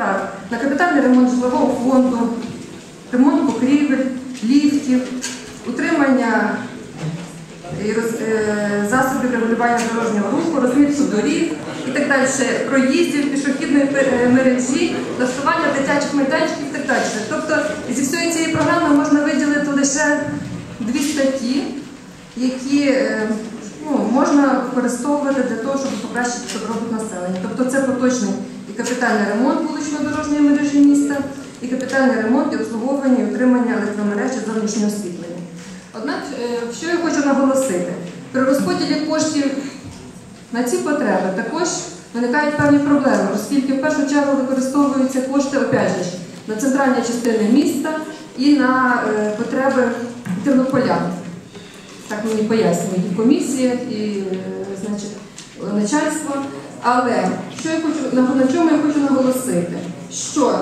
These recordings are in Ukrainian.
витрат на капітальний ремонт житлового фонду, ремонт покрівель, ліфтів, утримання е, засобів регулювання дорожнього руху, розмітку доріг і так далі, проїздів, пішохідної е, мережі, влаштування дитячих майданчиків і так далі. Тобто зі всієї цієї програми можна виділити лише дві статті, які е, ну, можна використовувати для того, щоб покращити добробут населення. Тобто це поточний капітальний ремонт вулично-дорожньої мережі міста, і капітальний ремонт і обслуговування і утримання електромереж і зовнішнього освітлення. Однак, е, що я хочу наголосити, при розподілі коштів на ці потреби також виникають певні проблеми, оскільки в першу чергу використовуються кошти опять же, на центральні частини міста і на е, потреби тернополян. Так мені пояснюють і комісія, і е, начальство. Але що я хочу, на, чому я хочу наголосити, що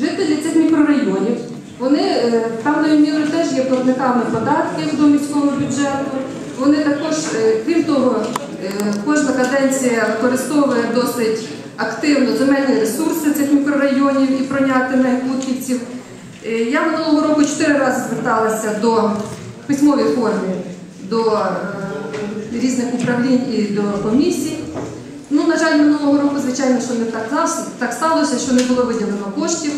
жителі цих мікрорайонів, вони е, певною мірою теж є платниками податків до міського бюджету. Вони також, е, крім того, е, кожна каденція використовує досить активно земельні ресурси цих мікрорайонів і Путківців. Е, Я минулого року чотири рази зверталася до в письмовій формі до різних управлінь і до комісій. Ну, на жаль, звичайно, що не так, так сталося, що не було виділено коштів.